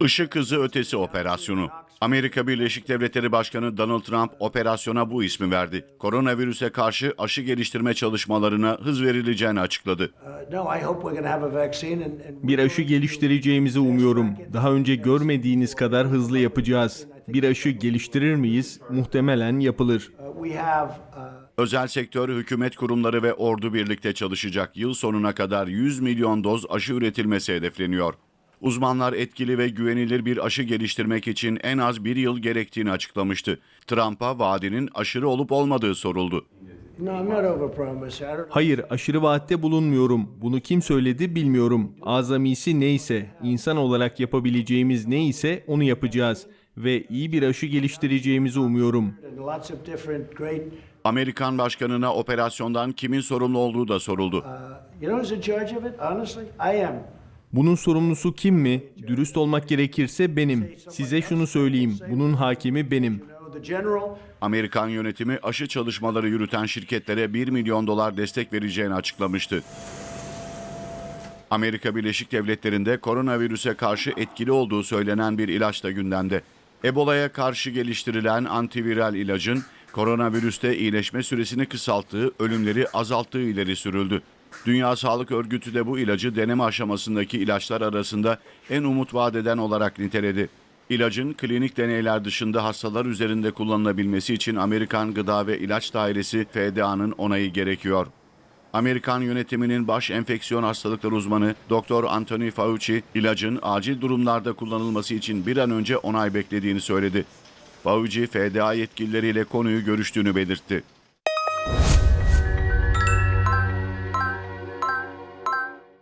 Işık hızı ötesi operasyonu. Amerika Birleşik Devletleri Başkanı Donald Trump operasyona bu ismi verdi. Koronavirüse karşı aşı geliştirme çalışmalarına hız verileceğini açıkladı. Uh, no, I hope we're going to have a vaccine. And, and Bir aşı geliştireceğimizi umuyorum. Daha önce görmediğiniz kadar hızlı yapacağız. Bir aşı geliştirir miyiz? Muhtemelen yapılır. Özel sektör, hükümet kurumları ve ordu birlikte çalışacak. Yıl sonuna kadar 100 milyon doz aşı üretilmesi hedefleniyor. Uzmanlar etkili ve güvenilir bir aşı geliştirmek için en az bir yıl gerektiğini açıklamıştı. Trump'a vaadinin aşırı olup olmadığı soruldu. Hayır, aşırı vaatte bulunmuyorum. Bunu kim söyledi bilmiyorum. Azamisi neyse, insan olarak yapabileceğimiz neyse onu yapacağız. Ve iyi bir aşı geliştireceğimizi umuyorum. Amerikan başkanına operasyondan kimin sorumlu olduğu da soruldu. Uh. Bunun sorumlusu kim mi? Dürüst olmak gerekirse benim. Size şunu söyleyeyim. Bunun hakimi benim. Amerikan yönetimi aşı çalışmaları yürüten şirketlere 1 milyon dolar destek vereceğini açıklamıştı. Amerika Birleşik Devletleri'nde koronavirüse karşı etkili olduğu söylenen bir ilaç da gündemde. Ebola'ya karşı geliştirilen antiviral ilacın koronavirüste iyileşme süresini kısalttığı, ölümleri azalttığı ileri sürüldü. Dünya Sağlık Örgütü de bu ilacı deneme aşamasındaki ilaçlar arasında en umut vaat eden olarak niteledi. İlacın klinik deneyler dışında hastalar üzerinde kullanılabilmesi için Amerikan Gıda ve İlaç Dairesi FDA'nın onayı gerekiyor. Amerikan yönetiminin baş enfeksiyon hastalıkları uzmanı Dr. Anthony Fauci, ilacın acil durumlarda kullanılması için bir an önce onay beklediğini söyledi. Fauci, FDA yetkilileriyle konuyu görüştüğünü belirtti.